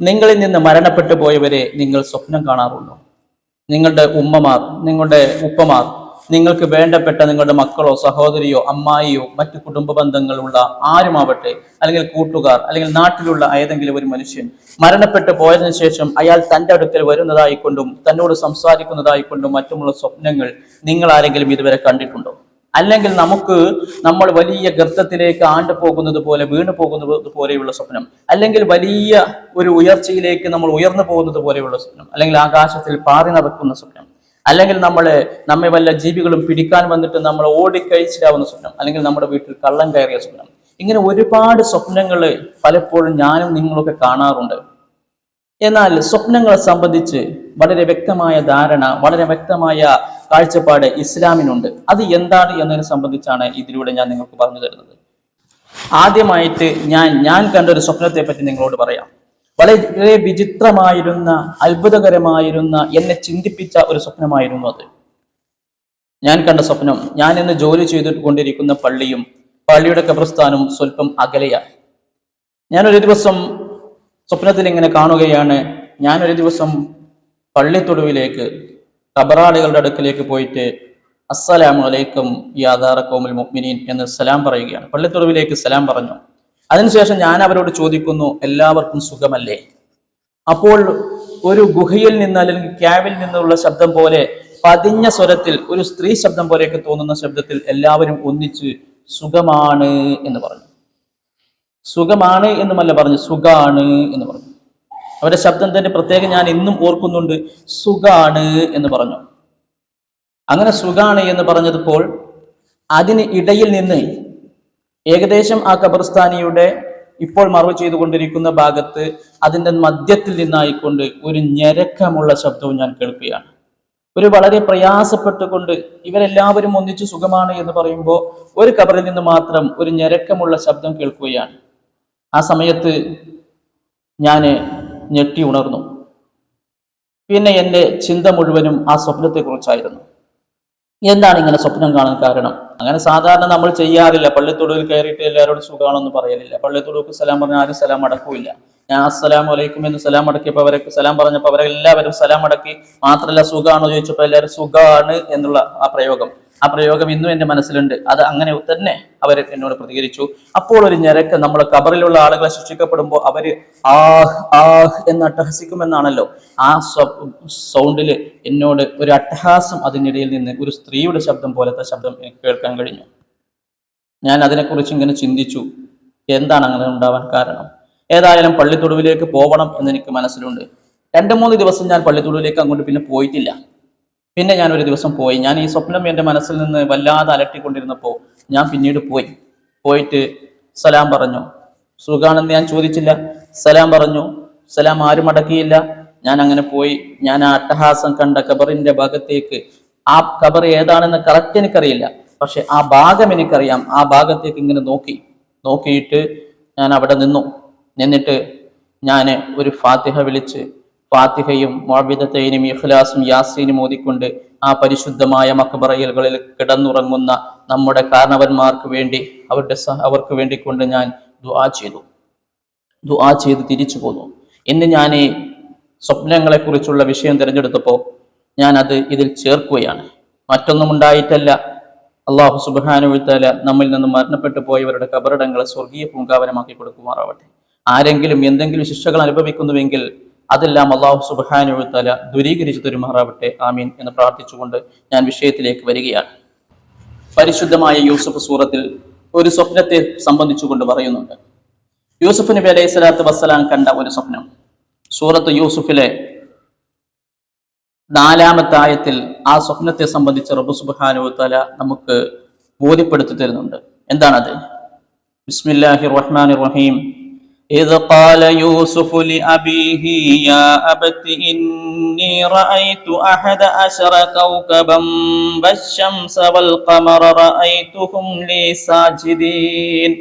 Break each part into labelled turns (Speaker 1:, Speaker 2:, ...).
Speaker 1: നിങ്ങളിൽ നിന്ന് മരണപ്പെട്ടു പോയവരെ നിങ്ങൾ സ്വപ്നം കാണാറുണ്ടോ? നിങ്ങളുടെ ഉമ്മമാർ നിങ്ങളുടെ ഉപ്പമാർ നിങ്ങൾക്ക് വേണ്ടപ്പെട്ട നിങ്ങളുടെ മക്കളോ സഹോദരിയോ അമ്മായിയോ മറ്റു കുടുംബ ബന്ധങ്ങളുള്ള ആരുമാവട്ടെ അല്ലെങ്കിൽ കൂട്ടുകാർ അല്ലെങ്കിൽ നാട്ടിലുള്ള ഏതെങ്കിലും ഒരു മനുഷ്യൻ മരണപ്പെട്ടു പോയതിനു ശേഷം അയാൾ തന്റെ അടുക്കൽ വരുന്നതായിക്കൊണ്ടും തന്നോട് സംസാരിക്കുന്നതായിക്കൊണ്ടും മറ്റുമുള്ള സ്വപ്നങ്ങൾ നിങ്ങൾ ആരെങ്കിലും ഇതുവരെ കണ്ടിട്ടുണ്ടോ? അല്ലെങ്കിൽ നമുക്ക് നമ്മൾ വലിയ ഗർത്തത്തിലേക്ക് ആണ്ടു പോകുന്നത് പോലെ വീണു പോകുന്നത് പോലെയുള്ള സ്വപ്നം. അല്ലെങ്കിൽ വലിയ ഒരു ഉയർച്ചയിലേക്ക് നമ്മൾ ഉയർന്നു പോകുന്നത് പോലെയുള്ള സ്വപ്നം. അല്ലെങ്കിൽ ആകാശത്തിൽ പാറി നടക്കുന്ന സ്വപ്നം. അല്ലെങ്കിൽ നമ്മളെ നമ്മെ വല്ല ജീവികളും പിടിക്കാൻ വന്നിട്ട് നമ്മൾ ഓടിക്കഴിച്ചിലാവുന്ന സ്വപ്നം. അല്ലെങ്കിൽ നമ്മുടെ വീട്ടിൽ കള്ളം കയറിയ സ്വപ്നം. ഇങ്ങനെ ഒരുപാട് സ്വപ്നങ്ങൾ പലപ്പോഴും ഞാനും നിങ്ങളൊക്കെ കാണാറുണ്ട്. എന്നാൽ സ്വപ്നങ്ങളെ സംബന്ധിച്ച് വളരെ വ്യക്തമായ ധാരണ വളരെ വ്യക്തമായ കാഴ്ചപ്പാട് ഇസ്ലാമിനുണ്ട്. അത് എന്താണ് എന്നതിനെ സംബന്ധിച്ചാണ് ഇതിലൂടെ ഞാൻ നിങ്ങൾക്ക് പറഞ്ഞു തരുന്നത്. ആദ്യമായിട്ട് ഞാൻ ഞാൻ കണ്ട ഒരു സ്വപ്നത്തെ പറ്റി നിങ്ങളോട് പറയാം. വളരെ വിചിത്രമായിരുന്ന അത്ഭുതകരമായിരുന്ന എന്നെ ചിന്തിപ്പിച്ച ഒരു സ്വപ്നമായിരുന്നു അത്. ഞാൻ കണ്ട സ്വപ്നം ഞാൻ ഇന്ന് ജോലി ചെയ്തുകൊണ്ടിരിക്കുന്ന പള്ളിയും പള്ളിയുടെ കബ്രസ്ഥാനും സ്വല്പം അകലെയാണ്. ഒരു ദിവസം സ്വപ്നത്തിൽ ഇങ്ങനെ കാണുകയാണ്. ഞാനൊരു ദിവസം പള്ളിത്തൊടുവിലേക്ക് കബറാളികളുടെ അടുക്കിലേക്ക് പോയിട്ട് അസ്സലാമു അലൈക്കും യാദാറ കോമുൽ മുഅ്മിനീൻ എന്ന് സലാം പറയുകയാണ്. പള്ളിത്തൊടുവിലേക്ക് സലാം പറഞ്ഞു. അതിനുശേഷം ഞാൻ അവരോട് ചോദിക്കുന്നു എല്ലാവർക്കും സുഖമല്ലേ? അപ്പോൾ ഒരു ഗുഹയിൽ നിന്ന് അല്ലെങ്കിൽ ക്യാബിൽ നിന്നുള്ള ശബ്ദം പോലെ പതിഞ്ഞ സ്വരത്തിൽ ഒരു സ്ത്രീ ശബ്ദം പോലെയൊക്കെ തോന്നുന്ന ശബ്ദത്തിൽ എല്ലാവരും ഒന്നിച്ച് സുഖമാണ് എന്ന് പറഞ്ഞു. സുഖമാണ് എന്നുമല്ല പറഞ്ഞു സുഖാണ് എന്ന് പറഞ്ഞു. അവരുടെ ശബ്ദം തന്നെ പ്രത്യേകം ഞാൻ ഇന്നും ഓർക്കുന്നുണ്ട്. സുഖാണ് എന്ന് പറഞ്ഞു. അങ്ങനെ സുഖാണ് എന്ന് പറഞ്ഞപ്പോൾ അതിന് ഇടയിൽ നിന്ന് ഏകദേശം ആ ഖബർസ്ഥാനിയുടെ ഇപ്പോൾ മറവ് ചെയ്തുകൊണ്ടിരിക്കുന്ന ഭാഗത്ത് അതിന്റെ മധ്യത്തിൽ നിന്നായിക്കൊണ്ട് ഒരു ഞരക്കമുള്ള ശബ്ദവും ഞാൻ കേൾക്കുകയാണ്. ഒരു വളരെ പ്രയാസപ്പെട്ടുകൊണ്ട് ഇവരെല്ലാവരും ഒന്നിച്ച് സുഖമാണ് എന്ന് പറയുമ്പോൾ ഒരു കബറിൽ നിന്ന് മാത്രം ഒരു ഞരക്കമുള്ള ശബ്ദം കേൾക്കുകയാണ്. ആ സമയത്ത് ഞാൻ ഞെട്ടി ഉണർന്നു. പിന്നെ എന്റെ ചിന്ത മുഴുവനും ആ സ്വപ്നത്തെക്കുറിച്ചായിരുന്നു. എന്താണ് ഇങ്ങനെ സ്വപ്നം കാണാൻ കാരണം? അങ്ങനെ സാധാരണ നമ്മൾ ചെയ്യാറില്ല. പള്ളിത്തൊടുവിൽ കയറിയിട്ട് എല്ലാവരോടും സുഖമാണെന്ന് പറയലില്ല. പള്ളിത്തൊടുവിൽ സലാം പറഞ്ഞാൽ ആരും സലാം അടക്കൂല്ല. ഞാൻ അസ്സലാം വലൈക്കും എന്ന് സലാം അടക്കിയപ്പോൾ അവരൊക്കെ സലാം പറഞ്ഞപ്പോൾ അവരെല്ലാവരും സലാം അടക്കി മാത്രമല്ല സുഖമാണോ? ചോദിച്ചപ്പോൾ എല്ലാവരും സുഖമാണ് എന്നുള്ള ആ പ്രയോഗം. ആ പ്രയോഗം ഇന്നും എന്റെ മനസ്സിലുണ്ട്. അത് അങ്ങനെ തന്നെ അവർ എന്നോട് പ്രതികരിച്ചു. അപ്പോൾ ഒരു ഞരക്ക് നമ്മൾ കബറിലുള്ള ആളുകളെ ശിക്ഷിക്കപ്പെടുമ്പോൾ അവർ ആഹ് ആഹ് എന്ന് അട്ടഹസിക്കുമെന്നാണല്ലോ. ആ സൗണ്ടിൽ എന്നോട് ഒരു അട്ടഹാസം അതിനിടയിൽ നിന്ന് ഒരു സ്ത്രീയുടെ ശബ്ദം പോലത്തെ ശബ്ദം എനിക്ക് കേൾക്കാൻ കഴിഞ്ഞു. ഞാൻ അതിനെക്കുറിച്ച് ഇങ്ങനെ ചിന്തിച്ചു. എന്താണ് അങ്ങനെ ഉണ്ടാവാൻ കാരണം? ഏതായാലും പള്ളിത്തൊടുവിലേക്ക് പോകണം എന്ന് എനിക്ക് മനസ്സിലുണ്ട്. രണ്ട് മൂന്ന് ദിവസം ഞാൻ പള്ളിത്തൊടുവിലേക്ക് അങ്ങോട്ട് പിന്നെ പോയിട്ടില്ല. പിന്നെ ഞാൻ ഒരു ദിവസം പോയി. ഞാൻ ഈ സ്വപ്നം എന്റെ മനസ്സിൽ നിന്ന് വല്ലാതെ അലട്ടിക്കൊണ്ടിരുന്നപ്പോൾ ഞാൻ പിന്നീട് പോയി. പോയിട്ട് സലാം പറഞ്ഞു. സുഖാണെന്ന് ഞാൻ ചോദിച്ചില്ല. സലാം പറഞ്ഞു. സലാം ആരും അടക്കിയില്ല. ഞാൻ അങ്ങനെ പോയി. ഞാൻ ആ അട്ടഹാസം കണ്ട ഖബറിന്റെ ഭാഗത്തേക്ക് ആ ഖബർ ഏതാണെന്ന് കറക്റ്റ് എനിക്കറിയില്ല. പക്ഷെ ആ ഭാഗം എനിക്കറിയാം. ആ ഭാഗത്തേക്ക് ഇങ്ങനെ നോക്കി. നോക്കിയിട്ട് ഞാൻ അവിടെ നിന്നു. നിന്നിട്ട് ഞാൻ ഒരു ഫാത്തിഹ വിളിച്ച് ഫാത്തിഹയും മോബിദത്തൈനും ഇഖ്ലാസും യാസീനും ഓതിക്കൊണ്ട് ആ പരിശുദ്ധമായ മക്കബറയലുകളിൽ കിടന്നുറങ്ങുന്ന നമ്മുടെ കാരണവന്മാർക്ക് വേണ്ടി അവരുടെ അവർക്ക് വേണ്ടി കൊണ്ട് ഞാൻ ദുആ ചെയ്തു. ദുആ ചെയ്ത് തിരിച്ചു പോന്നു. ഇന്ന് ഞാൻ സ്വപ്നങ്ങളെക്കുറിച്ചുള്ള വിഷയം തിരഞ്ഞെടുത്തപ്പോൾ ഞാൻ അത് ഇതിൽ ചേർക്കുകയാണ്. മറ്റൊന്നും ഉണ്ടായിട്ടല്ല അള്ളാഹു സുബാനുവിത്തല നമ്മിൽ നിന്ന് മരണപ്പെട്ടു പോയവരുടെ കബറിടങ്ങളെ സ്വർഗീയ പൂങ്കാവനമാക്കി കൊടുക്കുമാറാവട്ടെ. ആരെങ്കിലും എന്തെങ്കിലും ശിക്ഷകൾ അനുഭവിക്കുന്നുവെങ്കിൽ അതെല്ലാം അള്ളാഹു സുബാനുവിത്തല ദുരീകരിച്ചു തരുമാറാവട്ടെ ആമീൻ എന്ന് പ്രാർത്ഥിച്ചുകൊണ്ട് ഞാൻ വിഷയത്തിലേക്ക് വരികയാണ്. പരിശുദ്ധമായ യൂസഫ് സൂറത്തിൽ ഒരു സ്വപ്നത്തെ സംബന്ധിച്ചുകൊണ്ട് പറയുന്നുണ്ട്. യൂസുഫ് നബി അലൈഹി വസ്സലാം കണ്ട ഒരു സ്വപ്നം. സൂറത്ത് യൂസുഫിലെ നാലാമത്തെ ആയത്തിൽ ആ സ്വപ്നത്തെ സംബന്ധിച്ച് റബ്ബു സുബ്ഹാനഹു തആല നമുക്ക് ബോധ്യപ്പെടുത്തി തരുന്നുണ്ട്. എന്താണത്? ബിസ്മില്ലാഹിർ റഹ്മാനിർ റഹീം. إذ قال يوسف لأبيه يا أبت إني رأيت أحد عشر كوكبا والشمس والقمر رأيتهم لي ساجدين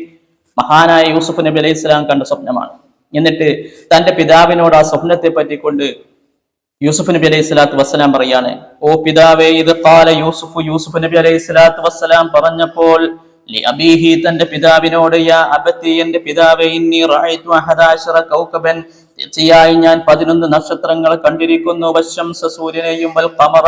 Speaker 1: മഹാനായ യൂസുഫ് നബി അലൈഹി സ്വലാം കണ്ട സ്വപ്നമാണ് എന്നിട്ട് തന്റെ പിതാവിനോട് ആ സ്വപ്നത്തെ പറ്റിക്കൊണ്ട് യൂസുഫ് നബി അലൈഹി സ്വലാത്തു വസ്സലാം പറയാണ് ഓ പിതാവേ ഇത് കാല യൂസുഫ് യൂസുഫ് നബി അലൈഹി സ്വലാത്തു വസ്സലാം പറഞ്ഞപ്പോൾ ലി അബീഹി തന്റെ പിതാവിനോട് യാ അബത്തി എന്റെ പിതാവേ ഇന്നി റായിത്തു അഹദാശറ കൗകബൻ തീർച്ചയായും ഞാൻ പതിനൊന്ന് നക്ഷത്രങ്ങൾ കണ്ടിരിക്കുന്നു. വശംസ സൂര്യനെയും വൽ കമറ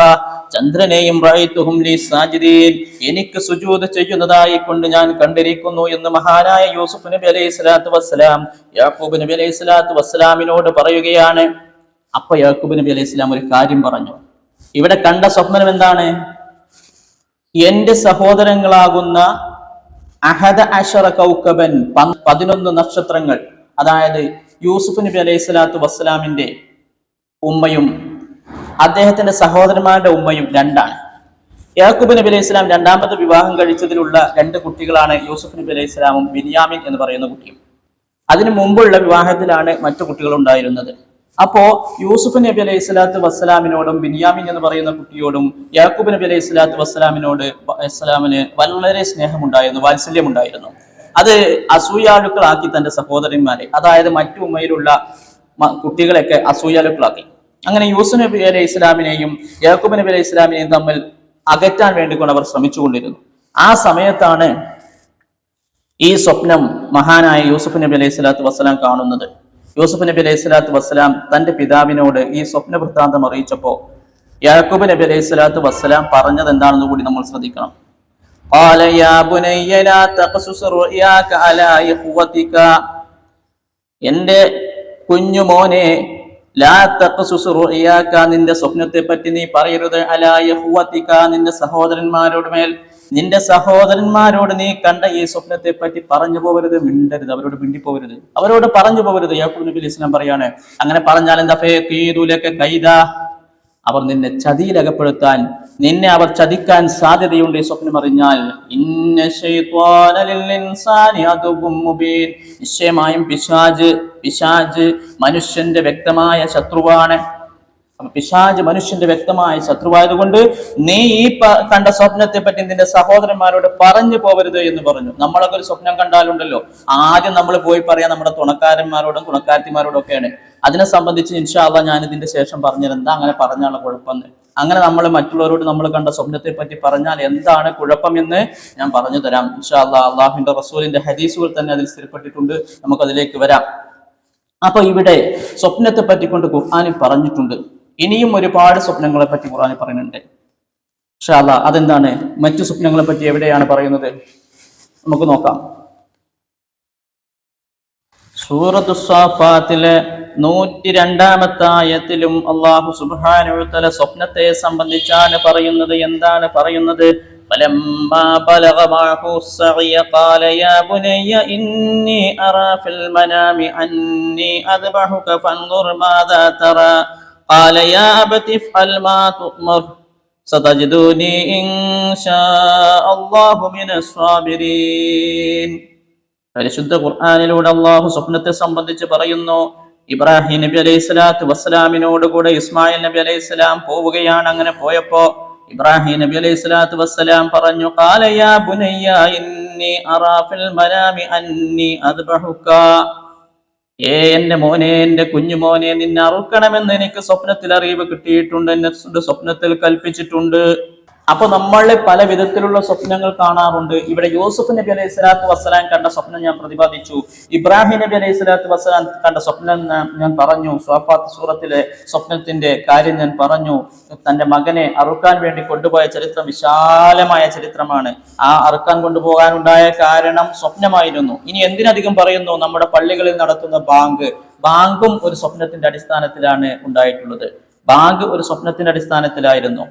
Speaker 1: ചന്ദ്രനെയും റഅയ്തുഹും ലി സാജിദീൻ. എനിക്ക് സുജൂത് ചെയ്യുന്നതായി കൊണ്ട് ഞാൻ കണ്ടിരിക്കുന്നു എന്ന് മഹാനായ യൂസുഫ് നബി അലൈഹി സ്വലാത്തു വസ്സലാം യാക്കൂബ് നബി അലൈഹി സ്വലാത്തു വസ്സലാമിനോട് പറയുകയാണ്. അപ്പൊ യാക്കൂബ് നബി അലൈഹി സ്വലാം ഒരു കാര്യം പറഞ്ഞു. ഇവിടെ കണ്ട സ്വപ്നം എന്താണ്? എന്റെ സഹോദരങ്ങളാകുന്ന അഹദ അഷറ കൗക്കബൻ പതിനൊന്ന് നക്ഷത്രങ്ങൾ. അതായത് യൂസുഫ് നബി അലൈഹി സ്വലാത്തു വസ്സലാമിന്റെ ഉമ്മയും അദ്ദേഹത്തിന്റെ സഹോദരന്മാരുടെ ഉമ്മയും രണ്ടാണ്. യാക്കൂബ് നബി അലൈഹി സ്വലാം രണ്ടാമത്തെ വിവാഹം കഴിച്ചതിലുള്ള രണ്ട് കുട്ടികളാണ് യൂസുഫ് നബി അലൈഹി സ്വലാമും ബിനിയാമിൻ എന്ന് പറയുന്ന കുട്ടിയും. അതിനു മുമ്പുള്ള വിവാഹത്തിലാണ് മറ്റു കുട്ടികൾ ഉണ്ടായിരുന്നത് അപ്പോ യൂസുഫ് നബി അലൈഹി സ്വലാത്തു വസ്സലാമിനോടും ബിനിയാമിൻ എന്ന് പറയുന്ന കുട്ടിയോടും യാക്കൂബ് നബി അലൈഹി സ്വലാത്തു വസ്സലാമിനോട് വസ്സലാമിന് വളരെ സ്നേഹമുണ്ടായിരുന്നു വാത്സല്യമുണ്ടായിരുന്നു. അത് അസൂയാലുക്കളാക്കി തന്റെ സഹോദരന്മാരെ അതായത് മറ്റു ഉമ്മയിലുള്ള കുട്ടികളെയൊക്കെ അസൂയാലുക്കളാക്കി. അങ്ങനെ യൂസുഫ് നബി അലൈഹി ഇസ്ലാമിനെയും യാക്കൂബ് നബി അലൈഹി ഇസ്ലാമിനെയും തമ്മിൽ അകറ്റാൻ വേണ്ടിക്കൊണ്ട് അവർ ശ്രമിച്ചുകൊണ്ടിരുന്നു. ആ സമയത്താണ് ഈ സ്വപ്നം മഹാനായ യൂസുഫ് നബി അലൈഹി സ്വലാത്തു വസ്സലാം കാണുന്നത്. യൂസുഫ് നബി അലൈഹി സ്വലാത്തു വസ്സലാം തന്റെ പിതാവിനോട് ഈ സ്വപ്ന വൃത്താന്തം അറിയിച്ചപ്പോൾ യാക്കൂബ് നബി അലൈഹി സ്വലാത്തു വസ്സലാം പറഞ്ഞത് എന്താണെന്ന് കൂടി നമ്മൾ ശ്രദ്ധിക്കണം. എന്റെ കുഞ്ഞുമോനെ നിന്റെ സ്വപ്നത്തെ പറ്റി നീ പറയരുത്. അലായ നിന്റെ സഹോദരന്മാരുടെ മേൽ നിന്റെ സഹോദരന്മാരോട് നീ കണ്ട ഈ സ്വപ്നത്തെ പറ്റി പറഞ്ഞു പോകരുത് മിണ്ടരുത് അവരോട് മിണ്ടിപ്പോകരുത്. അവരോട് പറഞ്ഞു പോകരുത് യാക്കൂബ് നബി ഇസ്ലാം പറയാണ്. അങ്ങനെ പറഞ്ഞാൽ എന്താ? ഫീദുലക കൈത അവർ നിന്നെ ചതിയിലകപ്പെടുത്താൻ നിന്നെ അവർ ചതിക്കാൻ സാധ്യതയുണ്ട് ഈ സ്വപ്നം അറിഞ്ഞാൽ. നിശ്ചയമായും പിശാജ് പിശാജ് മനുഷ്യന്റെ വ്യക്തമായ ശത്രുവാണ്. പിശാജ് മനുഷ്യന്റെ വ്യക്തമായ ശത്രുവായതുകൊണ്ട് നീ ഈ കണ്ട സ്വപ്നത്തെ പറ്റി നിന്റെ സഹോദരന്മാരോട് പറഞ്ഞു പോവരുത് എന്ന് പറഞ്ഞു. നമ്മളൊക്കെ ഒരു സ്വപ്നം കണ്ടാലുണ്ടല്ലോ. ആദ്യം നമ്മൾ പോയി പറയാൻ നമ്മുടെ തുണക്കാരന്മാരോടും തുണക്കാരത്തിമാരോടും ഒക്കെയാണ്. അതിനെ സംബന്ധിച്ച് ഇൻഷാല്ല ഞാൻ ഇതിന്റെ ശേഷം പറഞ്ഞത് എന്താ അങ്ങനെ പറഞ്ഞാലുള്ള കുഴപ്പമെന്ന്? അങ്ങനെ നമ്മൾ മറ്റുള്ളവരോട് നമ്മൾ കണ്ട സ്വപ്നത്തെ പറ്റി പറഞ്ഞാൽ എന്താണ് കുഴപ്പമെന്ന് ഞാൻ പറഞ്ഞു തരാം ഇൻഷാല്ല അള്ളാഹുവിന്റെ റസൂലിന്റെ ഹദീസുകൾ തന്നെ അതിൽ സ്ഥിരപ്പെട്ടിട്ടുണ്ട്. നമുക്കതിലേക്ക് വരാം. അപ്പൊ ഇവിടെ സ്വപ്നത്തെ പറ്റിക്കൊണ്ട് ഖുർആാനിൽ പറഞ്ഞിട്ടുണ്ട്. ഇനിയും ഒരുപാട് സ്വപ്നങ്ങളെ പറ്റി ഖുർആാനിൽ പറയുന്നുണ്ട് ഷാല അതെന്താണ് മറ്റു സ്വപ്നങ്ങളെ പറ്റി എവിടെയാണ് പറയുന്നത് നമുക്ക് നോക്കാം സൂറത്തു സ്വാഫാത്തിലെ നൂറ്റി രണ്ടാമത്തെ ആയത്തിലും അള്ളാഹു സുബാനുത്തല സ്വപ്നത്തെ സംബന്ധിച്ചാണ് പറയുന്നത് എന്താണ് പറയുന്നത് فلما بلغ معه السعي قال يا بني إني أرى في المنام أني أذبحك فانظر ماذا ترى قال يا أبت افعل ما تؤمر ستجدني إن شاء الله من الصابرين പരിശുദ്ധ ഖുർആാനിലൂടെ അള്ളാഹു സ്വപ്നത്തെ സംബന്ധിച്ച് പറയുന്നു ഇബ്രാഹിം നബി അലൈഹി സ്വലാത്തു വസ്സലാമിനോട് കൂടെ ഇസ്മായിൽ നബി അലൈഹി സ്വലാം പോവുകയാണ് അങ്ങനെ പോയപ്പോ ഇബ്രാഹിം നബി അലൈഹി സ്വലാത്തു വസ്സലാം പറഞ്ഞു "ഖാല യാ ബുനയ്യ ഇന്നി അറാ ഫിൽ മനാമി അന്നി അദ്ബഹുക ഏ എന്റെ മോനെ എന്റെ കുഞ്ഞു മോനെ നിന്നെ അറുക്കണമെന്ന് എനിക്ക് സ്വപ്നത്തിൽ അറിവ് കിട്ടിയിട്ടുണ്ട് എന്നെ സ്വപ്നത്തിൽ കൽപ്പിച്ചിട്ടുണ്ട്. അപ്പൊ നമ്മൾ പല വിധത്തിലുള്ള സ്വപ്നങ്ങൾ കാണാറുണ്ട്. ഇവിടെ യൂസുഫ് നബി അലൈഹി സ്വലാത്തു വസ്സലാം കണ്ട സ്വപ്നം ഞാൻ പ്രതിപാദിച്ചു. ഇബ്രാഹിം നബി അലൈഹി സ്വലാത്തു വസ്സലാം കണ്ട സ്വപ്നം ഞാൻ പറഞ്ഞു. സ്വാഫാത്ത് സൂറത്തിലെ സ്വപ്നത്തിന്റെ കാര്യം ഞാൻ പറഞ്ഞു. തന്റെ മകനെ അറുക്കാൻ വേണ്ടി കൊണ്ടുപോയ ചരിത്രം വിശാലമായ ചരിത്രമാണ്. ആ അറുക്കാൻ കൊണ്ടുപോകാനുണ്ടായ കാരണം സ്വപ്നമായിരുന്നു. ഇനി എന്തിനധികം പറയുന്നു? നമ്മുടെ പള്ളികളിൽ നടത്തുന്ന ബാങ്ക്. ബാങ്കും ഒരു സ്വപ്നത്തിന്റെ അടിസ്ഥാനത്തിലാണ് ഉണ്ടായിട്ടുള്ളത്. ബാങ്ക് ഒരു സ്വപ്നത്തിന്റെ അടിസ്ഥാനത്തിലായിരുന്നു.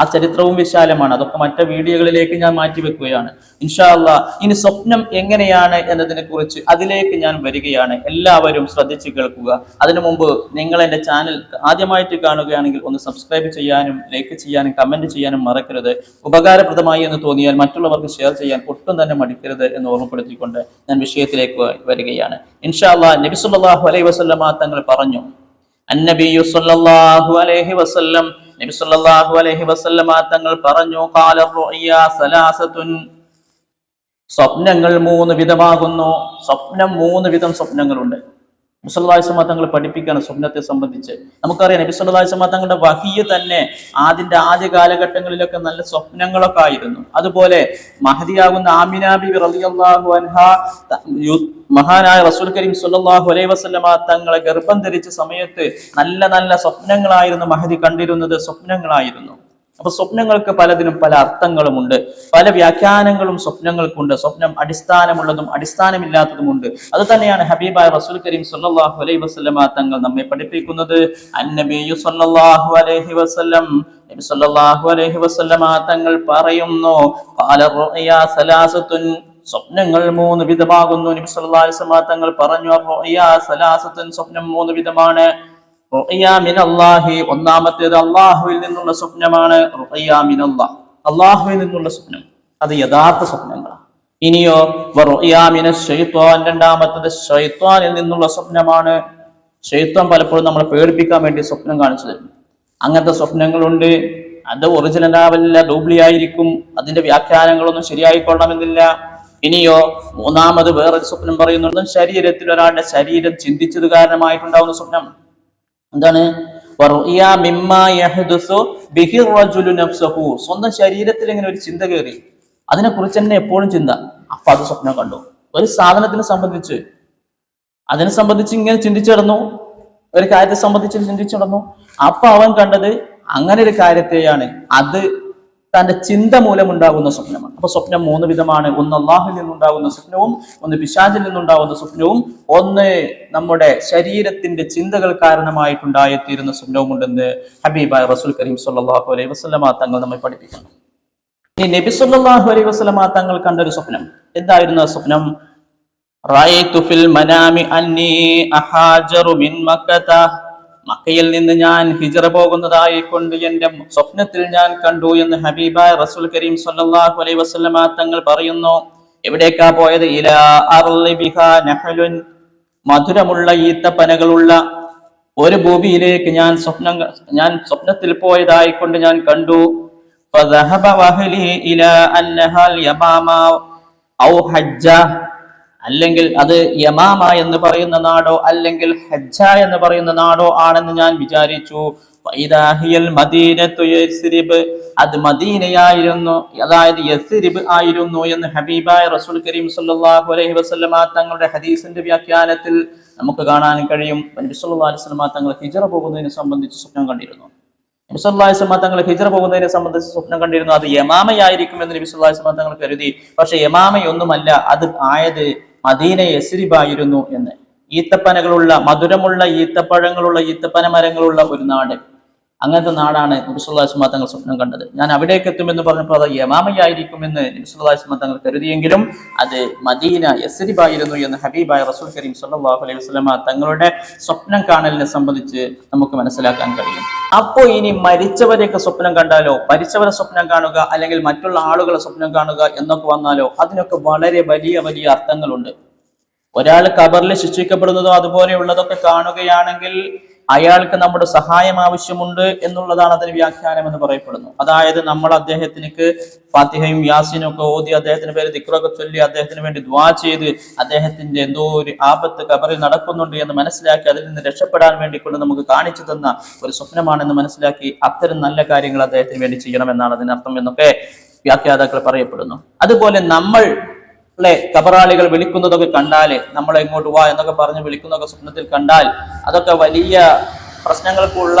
Speaker 1: ആ ചരിത്രവും വിശാലമാണ്. അതൊക്കെ മറ്റു വീഡിയോകളിലേക്ക് ഞാൻ മാറ്റി വെക്കുകയാണ് ഇൻഷാ അല്ലാ ഇനി സ്വപ്നം എങ്ങനെയാണ് എന്നതിനെ കുറിച്ച് അതിലേക്ക് ഞാൻ വരികയാണ്. എല്ലാവരും ശ്രദ്ധിച്ചു കേൾക്കുക. അതിനു മുമ്പ് നിങ്ങൾ എന്റെ ചാനൽ ആദ്യമായിട്ട് കാണുകയാണെങ്കിൽ ഒന്ന് സബ്സ്ക്രൈബ് ചെയ്യാനും ലൈക്ക് ചെയ്യാനും കമന്റ് ചെയ്യാനും മറക്കരുത്. ഉപകാരപ്രദമായി എന്ന് തോന്നിയാൽ മറ്റുള്ളവർക്ക് ഷെയർ ചെയ്യാൻ ഒട്ടും തന്നെ മടിക്കരുത് എന്ന് ഓർമ്മപ്പെടുത്തിക്കൊണ്ട് ഞാൻ വിഷയത്തിലേക്ക് വരികയാണ്. ഇൻഷാല്ല നബിസുല്ലാഹു അലൈഹി വസല്ലമ തങ്ങൾ പറഞ്ഞു അന്നബിയു അലൈഹി വസല്ലം നബി സല്ലല്ലാഹു അലൈഹി വസല്ലമ തങ്ങൾ പറഞ്ഞു ഖാല റുഅയ സലാസത്തുൻ. സ്വപ്നങ്ങൾ മൂന്ന് വിധമാകുന്നു. സ്വപ്നം മൂന്ന് വിധം സ്വപ്നങ്ങളുണ്ട്. നബിസ്വല്ലാസ്മ തങ്ങൾ പഠിപ്പിക്കുകയാണ് സ്വപ്നത്തെ സംബന്ധിച്ച്. നമുക്കറിയാം നബി നബിസ്വല്ലാസ്മ തങ്ങളുടെ വഹിയ തന്നെ ആദ്യന്റെ ആദ്യ കാലഘട്ടങ്ങളിലൊക്കെ നല്ല സ്വപ്നങ്ങളൊക്കെ ആയിരുന്നു. അതുപോലെ മഹദിയാകുന്ന ആമിനാബി മഹാനായ റസൂൽ കരീം സുല്ലാഹു അലൈ വസല്ലമ തങ്ങളെ ഗർഭം ധരിച്ച സമയത്ത് നല്ല നല്ല സ്വപ്നങ്ങളായിരുന്നു മഹദി കണ്ടിരുന്നത് സ്വപ്നങ്ങളായിരുന്നു. അപ്പൊ സ്വപ്നങ്ങൾക്ക് പലതിനും പല അർത്ഥങ്ങളുമുണ്ട്. പല വ്യാഖ്യാനങ്ങളും സ്വപ്നങ്ങൾക്കുണ്ട്. സ്വപ്നം അടിസ്ഥാനമുള്ളതും അടിസ്ഥാനമില്ലാത്തതുമുണ്ട്. അത് തന്നെയാണ് ഹബീബായ റസൂൽ കരീം സല്ലല്ലാഹു അലൈഹി വസല്ലമ തങ്ങൾ നമ്മെ പഠിപ്പിക്കുന്നത്. അന്നബിയു സല്ലല്ലാഹു അലൈഹി വസല്ലം നബി സല്ലല്ലാഹു അലൈഹി വസല്ലമ തങ്ങൾ പറയുന്നു ഖാല റുഅയ സലാസത്തുൻ സ്വപ്നങ്ങൾ മൂന്ന് വിധമാകുന്നു. നബി സല്ലല്ലാഹു അലൈഹി വസല്ലമ തങ്ങൾ പറഞ്ഞു റുഅയ സലാസത്തുൻ സ്വപ്നം മൂന്ന് വിധമാണ്. ഒന്നാമത്തേത് അള്ളാഹുവിൽ നിന്നുള്ള സ്വപ്നമാണ് അള്ളാഹുവിൽ നിന്നുള്ള സ്വപ്നം. അത് യഥാർത്ഥ സ്വപ്നങ്ങളാണ്. ഇനിയോ വറുഅയ മിനശ് ശൈത്വാൻ രണ്ടാമത്തേത് ശൈത്വാനിൽ നിന്നുള്ള സ്വപ്നമാണ്. ഷെയ്ത്വം പലപ്പോഴും നമ്മളെ പേടിപ്പിക്കാൻ വേണ്ടി സ്വപ്നം കാണിച്ചു തരും. അങ്ങനത്തെ സ്വപ്നങ്ങളുണ്ട്. അത് ഒറിജിനൽ ആവില്ല ഡൂബ്ലി ആയിരിക്കും. അതിന്റെ വ്യാഖ്യാനങ്ങളൊന്നും ശരിയായിക്കൊള്ളണമെന്നില്ല. ഇനിയോ മൂന്നാമത് വേറൊരു സ്വപ്നം പറയുന്നുണ്ട്. ശരീരത്തിൽ ഒരാളുടെ ശരീരം ചിന്തിച്ചത് കാരണമായിട്ടുണ്ടാവുന്ന സ്വപ്നം. എന്താണ്. സ്വന്തം ശരീരത്തിൽ ഇങ്ങനെ ഒരു ചിന്ത കയറി. അതിനെ കുറിച്ച് തന്നെ എപ്പോഴും ചിന്ത. അപ്പൊ അത് സ്വപ്നം കണ്ടു. ഒരു സാധനത്തിനെ സംബന്ധിച്ച്. അതിനെ സംബന്ധിച്ച് ഇങ്ങനെ ചിന്തിച്ചിടന്നു ഒരു കാര്യത്തെ സംബന്ധിച്ച് ചിന്തിച്ചിടന്നു അപ്പൊ അവൻ കണ്ടത് അങ്ങനെ ഒരു കാര്യത്തെയാണ്. അത് തന്റെ ചിന്ത മൂലമുണ്ടാകുന്ന സ്വപ്നമാണ്. അപ്പൊ സ്വപ്നം മൂന്ന് വിധമാണ്. ഒന്ന് അള്ളാഹിൽ നിന്നുണ്ടാകുന്ന സ്വപ്നവും ഒന്ന് പിശാചിൽ നിന്നുണ്ടാകുന്ന സ്വപ്നവും ഒന്ന് നമ്മുടെ ശരീരത്തിന്റെ ചിന്തകൾ കാരണമായിട്ടുണ്ടായിത്തീരുന്ന സ്വപ്നവും ഉണ്ടെന്ന് ഹബീബായ റസൂൽ കരീം സല്ലാഹു അലൈഹി വസല്ലമ തങ്ങൾ നമ്മെ പഠിപ്പിക്കുന്നു. ഈ നബി സല്ലാഹു അലൈഹി വസല്ലമ തങ്ങൾ കണ്ട ഒരു സ്വപ്നം. എന്തായിരുന്നു ആ സ്വപ്നം? റഅയ്തു ഫിൽ മനാമി അന്നി അഹാജറു മിൻ മക്കത. മക്കയിൽ നിന്ന് ഞാൻ ഹിജറ പോകുന്നതായി കൊണ്ട് എന്റെ സ്വപ്നത്തിൽ ഞാൻ കണ്ടു എന്ന് ഹബീബ റസൂൽ കരീം സല്ലാഹു അലൈ വസ്ലമ തങ്ങൾ പറയുന്നു. എവിടേക്കാ പോയത്? നഹലുൻ മധുരമുള്ള ഈത്തപ്പനകളുള്ള ഒരു ഭൂമിയിലേക്ക് ഞാൻ സ്വപ്നം ഞാൻ സ്വപ്നത്തിൽ പോയതായി കൊണ്ട്. ഞാൻ കണ്ടു ഇല അന്നഹാൽ യമാമ ഔ ഹജ്ജ. അല്ലെങ്കിൽ അത് യമാമ എന്ന് പറയുന്ന നാടോ അല്ലെങ്കിൽ ഹജ്ജ എന്ന് പറയുന്ന നാടോ ആണെന്ന് ഞാൻ വിചാരിച്ചു. അത് മദീനയായിരുന്നു. അതായത് യസ്രിബ് ആയിരുന്നു എന്ന് ഹബീബായ റസൂൽ കരീം സല്ലല്ലാഹു അലൈഹി വസല്ലമ തങ്ങളുടെ ഹദീസിന്റെ വ്യാഖ്യാനത്തിൽ നമുക്ക് കാണാൻ കഴിയും. നബി സല്ലല്ലാഹു അലൈഹി വസല്ലമ തങ്ങൾ ഹിജറ പോകുന്നതിനെ സംബന്ധിച്ച് സ്വപ്നം കണ്ടിരുന്നു. നബി സല്ലല്ലാഹു അലൈഹി വസല്ലമ തങ്ങൾ ഹിജറ പോകുന്നതിനെ സംബന്ധിച്ച് സ്വപ്നം കണ്ടിരുന്നു. അത് യമാമയായിരിക്കും എന്ന് നബി സല്ലല്ലാഹു അലൈഹി വസല്ലമ തങ്ങൾ കരുതി. പക്ഷെ യമാമയൊന്നുമല്ല. അത് ആയത് മദീന യസ്രിബായിരുന്നു എന്ന്. ഈത്തപ്പനകളുള്ള മധുരമുള്ള ഈത്തപ്പഴങ്ങളുള്ള ഈത്തപ്പന മരങ്ങളുള്ള ഒരു നാട്. അങ്ങനത്തെ നാടാണ് നബിസുല്ലാസ്മ തങ്ങൾ സ്വപ്നം കണ്ടത്. ഞാൻ അവിടേക്ക് എത്തുമെന്ന് പറഞ്ഞപ്പോൾ അത് യമാമയായിരിക്കുമെന്ന് നബിസുല്ലാസ്മ തങ്ങൾ കരുതിയെങ്കിലും അത് മദീന യസരിബായിരുന്നു എന്ന് ഹബീബായ റസൂൽ കരീം സല്ലാഹു അലൈഹി വസ്ലമ തങ്ങളുടെ സ്വപ്നം കാണലിനെ സംബന്ധിച്ച് നമുക്ക് മനസ്സിലാക്കാൻ കഴിയും. അപ്പോൾ ഇനി മരിച്ചവരെയൊക്കെ സ്വപ്നം കണ്ടാലോ? മരിച്ചവരെ സ്വപ്നം കാണുക അല്ലെങ്കിൽ മറ്റുള്ള ആളുകളെ സ്വപ്നം കാണുക എന്നൊക്കെ വന്നാലോ? അതിനൊക്കെ വളരെ വലിയ വലിയ അർത്ഥങ്ങളുണ്ട്. ഒരാൾ കബറിൽ ശിക്ഷിക്കപ്പെടുന്നതോ അതുപോലെയുള്ളതൊക്കെ കാണുകയാണെങ്കിൽ അയാൾക്ക് നമ്മുടെ സഹായം ആവശ്യമുണ്ട് എന്നുള്ളതാണ് അതിന് വ്യാഖ്യാനം എന്ന് പറയപ്പെടുന്നു. അതായത് നമ്മൾ അദ്ദേഹത്തിന് ഫാത്തിഹയും യാസിനും ഒക്കെ ഓതി അദ്ദേഹത്തിന്റെ പേര് ദിക്റൊക്കെ ചൊല്ലി അദ്ദേഹത്തിന് വേണ്ടി ദ്വാ ചെയ്ത് അദ്ദേഹത്തിന്റെ എന്തോ ഒരു ആപത്ത് കബറിൽ നടക്കുന്നുണ്ട് എന്ന് മനസ്സിലാക്കി അതിൽ നിന്ന് രക്ഷപ്പെടാൻ വേണ്ടി കൊണ്ട് നമുക്ക് കാണിച്ചു തന്ന ഒരു സ്വപ്നമാണെന്ന് മനസ്സിലാക്കി അത്തരം നല്ല കാര്യങ്ങൾ അദ്ദേഹത്തിന് വേണ്ടി ചെയ്യണമെന്നാണ് അതിനർത്ഥം എന്നൊക്കെ വ്യാഖ്യാതാക്കൾ പറയപ്പെടുന്നു. അതുപോലെ നമ്മൾ ളെ കബറാളികൾ വിളിക്കുന്നതൊക്കെ കണ്ടാൽ നമ്മളെ ഇങ്ങോട്ട് വാ എന്നൊക്കെ പറഞ്ഞ് വിളിക്കുന്നതൊക്കെ സ്വപ്നത്തിൽ കണ്ടാൽ അതൊക്കെ വലിയ പ്രശ്നങ്ങൾക്കുള്ള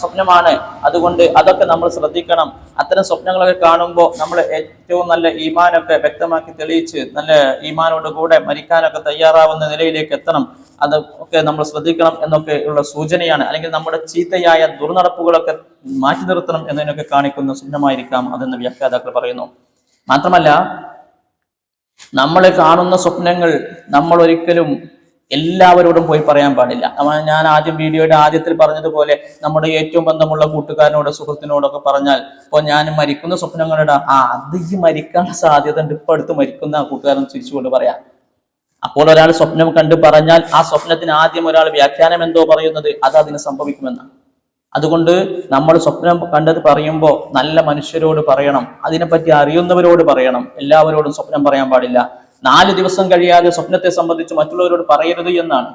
Speaker 1: സ്വപ്നമാണ്. അതുകൊണ്ട് അതൊക്കെ നമ്മൾ ശ്രദ്ധിക്കണം. അത്തരം സ്വപ്നങ്ങളൊക്കെ കാണുമ്പോൾ നമ്മൾ ഏറ്റവും നല്ല ഈമാനൊക്കെ വ്യക്തമാക്കി തെളിയിച്ച് നല്ല ഈമാനോട് കൂടെ മരിക്കാനൊക്കെ തയ്യാറാവുന്ന നിലയിലേക്ക് എത്തണം. അതൊക്കെ നമ്മൾ ശ്രദ്ധിക്കണം എന്നൊക്കെ ഉള്ള സൂചനയാണ്. അല്ലെങ്കിൽ നമ്മുടെ ചീത്തയായ ദുർനടപ്പുകളൊക്കെ മാറ്റി നിർത്തണം എന്നതിനൊക്കെ കാണിക്കുന്ന സ്വപ്നമായിരിക്കാം അതെന്ന് വ്യാഖ്യാതാക്കൾ പറയുന്നു. മാത്രമല്ല നമ്മൾ കാണുന്ന സ്വപ്നങ്ങൾ നമ്മൾ ഒരിക്കലും എല്ലാവരോടും പോയി പറയാൻ പാടില്ല. ഞാൻ ആദ്യം വീഡിയോയുടെ ആദ്യത്തിൽ പറഞ്ഞതുപോലെ നമ്മുടെ ഏറ്റവും ബന്ധമുള്ള കൂട്ടുകാരനോട് സുഹൃത്തിനോടൊക്കെ പറഞ്ഞാൽ ഇപ്പൊ ഞാൻ മരിക്കുന്ന സ്വപ്നങ്ങളുടെ. ആ അത് ഈ മരിക്കാൻ സാധ്യത ഉണ്ട്. ഇപ്പൊ അടുത്ത് മരിക്കുന്ന കൂട്ടുകാരൻ ചിരിച്ചുകൊണ്ട് പറയാം. അപ്പോൾ ഒരാൾ സ്വപ്നം കണ്ട് പറഞ്ഞാൽ ആ സ്വപ്നത്തിന് ആദ്യം ഒരാൾ വ്യാഖ്യാനം എന്തോ പറയുന്നത് അത് അതിന് സംഭവിക്കുമെന്നാണ്. അതുകൊണ്ട് നമ്മൾ സ്വപ്നം കണ്ടത് പറയുമ്പോൾ നല്ല മനുഷ്യരോട് പറയണം അതിനെപ്പറ്റി അറിയുന്നവരോട് പറയണം. എല്ലാവരോടും സ്വപ്നം പറയാൻ പാടില്ല. നാല് ദിവസം കഴിയാതെ സ്വപ്നത്തെ സംബന്ധിച്ച് മറ്റുള്ളവരോട് പറയരുത് എന്നാണ്.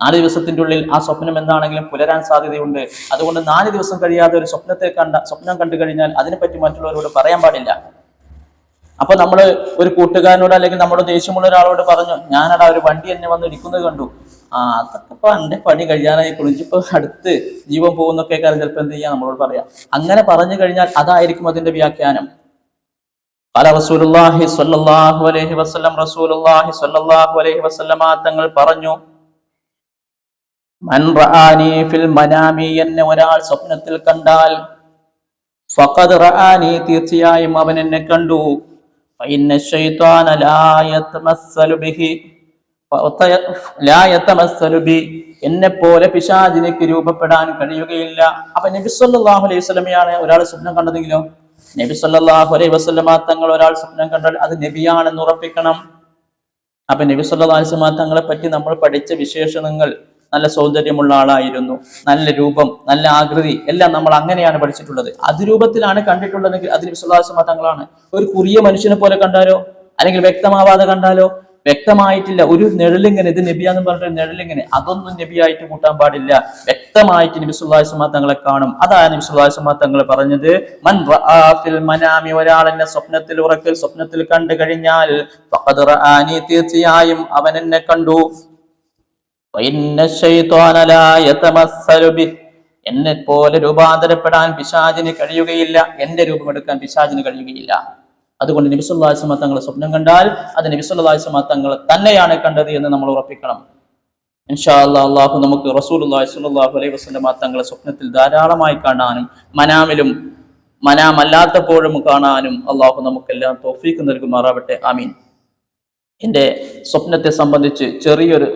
Speaker 1: നാല് ദിവസത്തിന്റെ ഉള്ളിൽ ആ സ്വപ്നം എന്താണെങ്കിലും പുലരാൻ സാധ്യതയുണ്ട്. അതുകൊണ്ട് നാല് ദിവസം കഴിയാതെ ഒരു സ്വപ്നത്തെ കണ്ട സ്വപ്നം കണ്ടു കഴിഞ്ഞാൽ അതിനെപ്പറ്റി മറ്റുള്ളവരോട് പറയാൻ പാടില്ല. അപ്പൊ നമ്മൾ ഒരു കൂട്ടുകാരനോട് അല്ലെങ്കിൽ നമ്മുടെ ദേഷ്യമുള്ള ഒരാളോട് പറഞ്ഞു ഞാനടാ ഒരു വണ്ടി എന്നെ വന്ന് ഇടിക്കുന്നത് കണ്ടു. ആ അതൊക്കെ പണ്ട് പണി കഴിയാനായി കുളിച്ചിപ്പോൾ അടുത്ത് ജീവൻ പോകുന്നൊക്കെ കാര്യം ചിലപ്പോൾ എന്ത് ചെയ്യാം? നമ്മളോട് പറയാം. അങ്ങനെ പറഞ്ഞു കഴിഞ്ഞാൽ അതായിരിക്കും അതിന്റെ വ്യാഖ്യാനം. അല റസൂലുല്ലാഹി സ്വല്ലല്ലാഹു അലൈഹി വസല്ലം റസൂലുല്ലാഹി സ്വല്ലല്ലാഹു അലൈഹി വസല്ലമ തങ്ങൾ പറഞ്ഞു മൻ റആനി ഫിൽ മനാമി എന്നെ ഒരാൾ സ്വപ്നത്തിൽ കണ്ടാൽ ഫഖദ് റആനി തീർച്ചയായും അവൻ എന്നെ കണ്ടു. ഫൈന ശൈത്വാന ലാ യതമസ്സലു ബിഹി എന്നെ പോലെ പിശാചിനിക്ക് രൂപപ്പെടാൻ കഴിയുകയില്ല. അപ്പൊ നബി സല്ലല്ലാഹു അലൈഹി വസല്ലമയാണ് ഒരാൾ സ്വപ്നം കണ്ടതെങ്കിലോ? നബി സല്ലല്ലാഹു അലൈഹി വസല്ലമ തങ്ങൾ ഒരാൾ സ്വപ്നം കണ്ടാൽ അത് നബിയാണെന്ന് ഉറപ്പിക്കണം. അപ്പൊ നബി വസല്ലമ തങ്ങളെ പറ്റി നമ്മൾ പഠിച്ച വിശേഷണങ്ങൾ നല്ല സൗന്ദര്യമുള്ള ആളായിരുന്നു. നല്ല രൂപം നല്ല ആകൃതി എല്ലാം നമ്മൾ അങ്ങനെയാണ് പഠിച്ചിട്ടുള്ളത്. അത് രൂപത്തിലാണ് കണ്ടിട്ടുള്ളതെങ്കിൽ അത് നബി വസല്ലമ തങ്ങളാണ്. ഒരു കുറിയ മനുഷ്യനെ പോലെ കണ്ടാലോ? അല്ലെങ്കിൽ വ്യക്തമാവാതെ കണ്ടാലോ? വ്യക്തമായിട്ടില്ല. ഒരു നിഴലിങ്ങനെ ഇത് നബിയാന്ന് പറഞ്ഞിട്ട് നിഴലിങ്ങനെ അതൊന്നും നബിയായിട്ട് കൂട്ടാൻ പാടില്ല. വ്യക്തമായിട്ട് നബി സുല്ലാസ്മാ തങ്ങളെ കാണും. അതാണ് നബി സുല്ലാസ്മാ തങ്ങൾ പറഞ്ഞത് മൻ മനാമി ഒരാൾ എന്നെ സ്വപ്നത്തിൽ ഉറക്കൽ സ്വപ്നത്തിൽ കണ്ടു കഴിഞ്ഞാൽ തീർച്ചയായും അവൻ എന്നെ കണ്ടു. എന്നെ പോലെ രൂപാന്തരപ്പെടാൻ പിശാചിന് കഴിയുകയില്ല. എന്റെ രൂപമെടുക്കാൻ പിശാചിന് കഴിയുകയില്ല. അതുകൊണ്ട് നബിസുല്ലാസ്മ തങ്ങൾ സ്വപ്നം കണ്ടാൽ അത് നബിസുല്ലാസ്മ തങ്ങൾ തന്നെയാണ് കണ്ടത് എന്ന് നമ്മൾ ഉറപ്പിക്കണം. ഇൻഷാ അല്ലാ അള്ളാഹു നമുക്ക് റസൂലുള്ളാഹി സ്വല്ലല്ലാഹു അലൈഹി വസല്ലമ തങ്ങളെ സ്വപ്നത്തിൽ ധാരാളമായി കാണാനും മനാമിലും മനാമല്ലാത്തപ്പോഴും കാണാനും അള്ളാഹു നമുക്കെല്ലാം തോഫീക്ക് നൽകുമാറാവട്ടെ. ആമീൻ. എന്റെ സ്വപ്നത്തെ സംബന്ധിച്ച് ചെറിയൊരു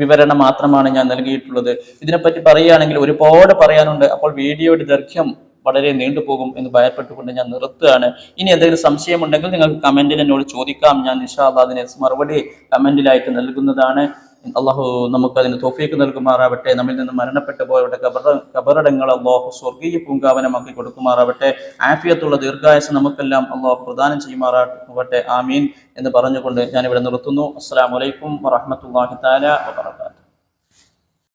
Speaker 1: വിവരണം മാത്രമാണ് ഞാൻ നൽകിയിട്ടുള്ളത്. ഇതിനെപ്പറ്റി പറയുകയാണെങ്കിൽ ഒരുപാട് പറയാനുണ്ട്. അപ്പോൾ വീഡിയോയുടെ ദൈർഘ്യം വളരെ നീണ്ടുപോകും എന്ന് ഭയപ്പെട്ടുകൊണ്ട് ഞാൻ നിർത്തുകയാണ്. ഇനി എന്തെങ്കിലും സംശയമുണ്ടെങ്കിൽ നിങ്ങൾക്ക് കമന്റിൽ എന്നോട് ചോദിക്കാം. ഞാൻ നിഷാബ് അതിന് മറുപടി കമന്റിലായിട്ട് നൽകുന്നതാണ്. അള്ളാഹു നമുക്ക് അതിന് തോഫീക്ക് നൽകുമാറാവട്ടെ. നമ്മിൽ നിന്ന് മരണപ്പെട്ടു പോയവരുടെ കബറ കബറടങ്ങൾ അള്ളാഹു സ്വർഗീയ പൂങ്കാവനമാക്കി കൊടുക്കുമാറാവട്ടെ. ആഫിയത്തുള്ള ദീർഘായുസ് നമുക്കെല്ലാം അള്ളാഹു പ്രദാനം ചെയ്യുമാറാവട്ടെ. ആമീൻ എന്ന് പറഞ്ഞുകൊണ്ട് ഞാനിവിടെ നിർത്തുന്നു. അസ്സാം വലൈക്കും വറഹമത്തല്ലാഹി താല വാത്തു